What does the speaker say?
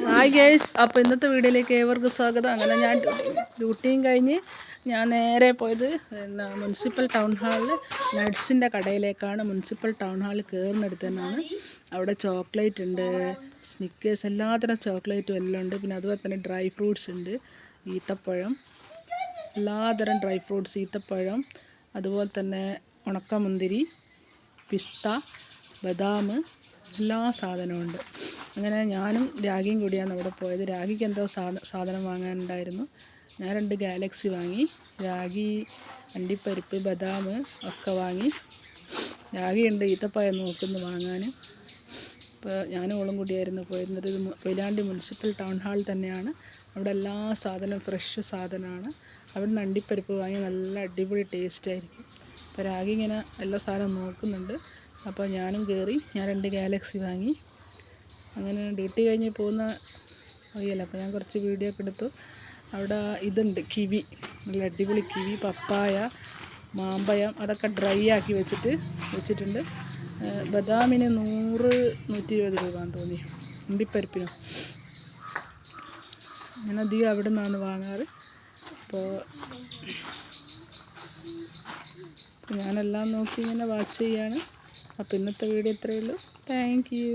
Hi guys അപ്പോൾ ഇന്നത്തെ വീഡിയോയിലേക്ക് ഏവർക്കും സ്വാഗതം. അങ്ങനെ ഞാൻ ഡ്യൂട്ടിയും കഴിഞ്ഞ് ഞാൻ നേരെ പോയത് പിന്നെ മുനിസിപ്പൽ ടൗൺ ഹാളിൽ നട്സിന്റെ കടയിലേക്കാണ്. മുനിസിപ്പൽ ടൗൺ ഹാളിൽ കയറുന്നിടത്ത് തന്നെയാണ്. അവിടെ ചോക്ലേറ്റ് ഉണ്ട് സ്നിക്കേഴ്സ് എല്ലാത്തരം ചോക്ലേറ്റും എല്ലാം ഉണ്ട്. പിന്നെ അതുപോലെ തന്നെ ഡ്രൈ ഫ്രൂട്ട്സ് ഉണ്ട് ഈത്തപ്പഴം എല്ലാതരം ഡ്രൈ ഫ്രൂട്ട്സ് ഈത്തപ്പഴം അതുപോലെ തന്നെ ഉണക്കമുന്തിരി പിസ്ത ബദാം എല്ലാ സാധനവും ഉണ്ട്. അങ്ങനെ ഞാനും രാഗിയും കൂടിയാണ് അവിടെ പോയത്. രാഗിക്ക് എന്തോ സാധ സാധനം വാങ്ങാനുണ്ടായിരുന്നു. ഞാൻ രണ്ട് ഗാലക്സി വാങ്ങി. രാഗി അണ്ടിപ്പരിപ്പ് ബദാം ഒക്കെ വാങ്ങി. രാഗിയുണ്ട് ഈത്തപ്പായം നോക്കുന്നു വാങ്ങാൻ. ഇപ്പോൾ ഞാനും ഓളും കൂടിയായിരുന്നു പോയിരുന്നത്. ഇത് മുനിസിപ്പൽ ടൗൺ ഹാൾ തന്നെയാണ്. അവിടെ എല്ലാ സാധനവും ഫ്രഷ് സാധനമാണ്. അവിടെ നിന്ന് അണ്ടിപ്പരിപ്പ് വാങ്ങി നല്ല അടിപൊളി ടേസ്റ്റ് ആയിരിക്കും. അപ്പോൾ രാഗി ഇങ്ങനെ എല്ലാ സാധനവും നോക്കുന്നുണ്ട്. അപ്പോൾ ഞാനും കയറി ഞാൻ രണ്ട് ഗാലക്സി വാങ്ങി. അങ്ങനെ ഡ്യൂട്ടി കഴിഞ്ഞ് പോകുന്ന വഴിയല്ല. അപ്പോൾ ഞാൻ കുറച്ച് വീഡിയോ ഒക്കെ എടുത്തു. അവിടെ ഇതുണ്ട് കിവി. നല്ല അടിപൊളി കിവി പപ്പായ മാമ്പഴം അതൊക്കെ ഡ്രൈ ആക്കി വെച്ചിട്ട് വെച്ചിട്ടുണ്ട്. ബദാമിന് നൂറ് നൂറ്റി ഇരുപത് രൂപ എന്ന് തോന്നി. ഉണ്ടിപ്പരിപ്പിനോ? ഞാൻ അധികം അവിടെ നിന്നാണ് വാങ്ങാറ്. അപ്പോൾ ഞാനെല്ലാം നോക്കി ഇങ്ങനെ വാച്ച് ചെയ്യാണ്. അപ്പോൾ ഇന്നത്തെ വീഡിയോ ഇത്രയേ ഉള്ളൂ. Thank you